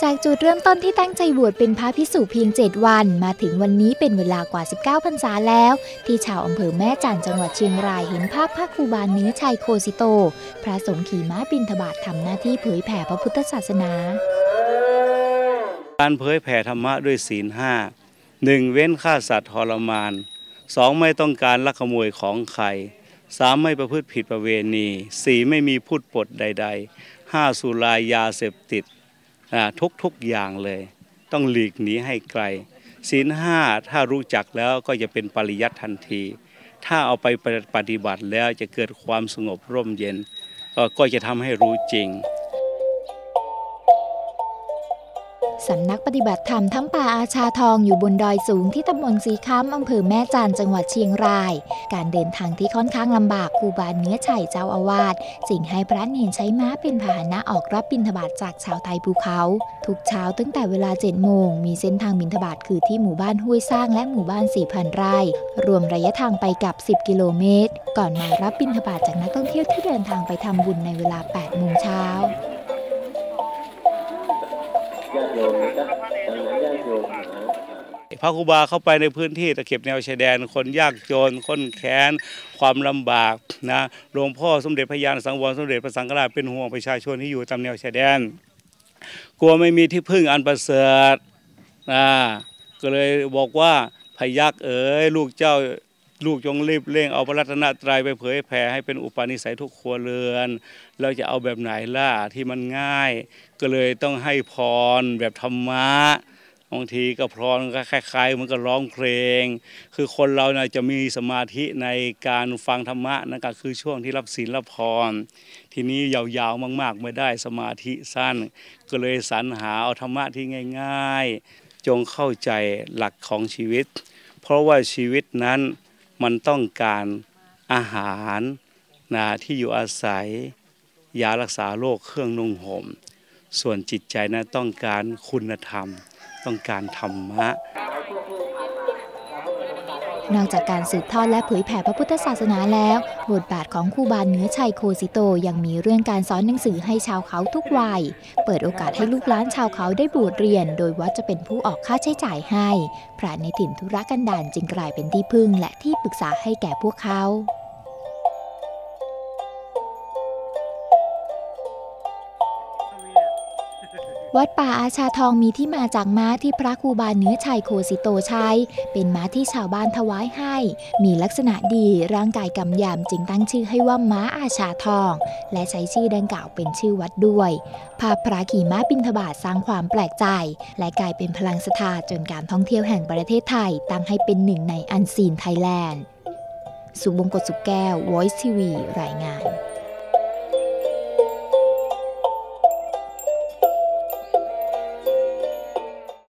จากจุดเริ่มต้นที่ตั้งใจบวชเป็นพระพิสุเพียง 7 วัน มาถึงวันนี้เป็นเวลากว่า 19 พรรษาแล้ว ที่ชาวอำเภอแม่จันจังหวัดเชียงรายเห็นภาพพระครูบาเนื้อชัยโคสิโต พระสงฆ์ขี่ม้าบินทบาททำหน้าที่เผยแผ่พระพุทธศาสนา การเผยแผ่ธรรมะด้วยศีลห้าหนึ่งเว้นฆ่าสัตว์ทรมานสองไม่ต้องการลักขโมยของใครสามไม่ประพฤติผิดประเวณีสี่ไม่มีพูดปดใดๆห้าสุรายาเสพติด ทุกทุกอย่างเลย ต้องหลีกหนีให้ไกลศีลห้าถ้ารู้จักแล้วก็จะเป็นปริยัติทันที ถ้าเอาไปปฏิบัติแล้วจะเกิดความสงบร่มเย็น ก็จะทำให้รู้จริง สำนักปฏิบัติธรรมทั้งป่าอาชาทองอยู่บนดอยสูงที่ตำบลสีค้ำอำเภอแม่จานจังหวัดเชียงราย การเดินทางที่ค่อนข้างลำบากครูบาเนื้อชัยเจ้าอาวาสสิ่งให้พระเนนใช้ม้าเป็นพาหนะออกรับบิณฑบาตจากชาวไทยภูเขา ทุกเช้าตั้งแต่เวลา7โมงมีเส้นทางบิณฑบาตคือที่หมู่บ้านห้วยสร้างและหมู่บ้านสี่พันไร่ รวมระยะทางไปกับ 10 กิโลเมตร ก่อนมารับบิณฑบาตจากนักท่องเที่ยวที่เดินทางไปทำบุญในเวลา8โมงเช้า พระครูบาเข้าไปในพื้นที่ตะเข็บแนวชายแดน คนยากจนคนแค้น ความลำบากนะหลวงพ่อสมเด็จพระยาณสังวรสมเด็จพระสังฆราชเป็นห่วงประชาชนที่อยู่ตามแนวชายแดน กลัวไม่มีที่พึ่งอันประเสริฐนะก็เลยบอกว่าพยักเอ๋ยลูกเจ้า ลูกจงรีบเร่งเอาพระรัตนตรัยไปเผยแผ่ให้เป็นอุปนิสัยทุกครัวเรือน เราจะเอาแบบไหนล่ะที่มันง่าย ก็เลยต้องให้พรแบบธรรมะบางทีก็พรก็คล้ายๆมันก็ร้องเพลง คือคนเรานะจะมีสมาธิในการฟังธรรมะนั่นก็คือช่วงที่รับศีลรับพร ทีนี้ยาวๆมากๆไม่ได้สมาธิสั้น ก็เลยสรรหาเอาธรรมะที่ง่าย ๆ จงเข้าใจหลักของชีวิต เพราะว่าชีวิตนั้น มันต้องการอาหารนะที่อยู่อาศัย ยารักษาโรคเครื่องนุ่งห่ม ส่วนจิตใจนะต้องการคุณธรรม ต้องการธรรมะ นอกจากการสืบทอดและเผยแผ่พระพุทธศาสนาแล้ว บทบาทของครูบาเนื้อชัยโคสิโตยังมีเรื่องการสอนหนังสือให้ชาวเขาทุกวัย เปิดโอกาสให้ลูกหลานชาวเขาได้บวชเรียน โดยวัดจะเป็นผู้ออกค่าใช้จ่ายให้ พระในถิ่นธุรกันดารจึงกลายเป็นที่พึ่งและที่ปรึกษาให้แก่พวกเขา วัดป่าอาชาทองมีที่มาจากม้าที่พระครูบาเนื้อชัยโคสิโตใช้ เป็นม้าที่ชาวบ้านถวายให้ มีลักษณะดีร่างกายกำยำจึงตั้งชื่อให้ว่าม้าอาชาทอง และใช้ชื่อดังกล่าวเป็นชื่อวัดด้วย ภาพพระขี่ม้าบินทบาทสร้างความแปลกใจ และกลายเป็นพลังศรัทธาจนการท่องเที่ยวแห่งประเทศไทย ตั้งให้เป็นหนึ่งในอันซีนไทยแลนด์ สุบงกตสุแก้ว Voice TV รายงาน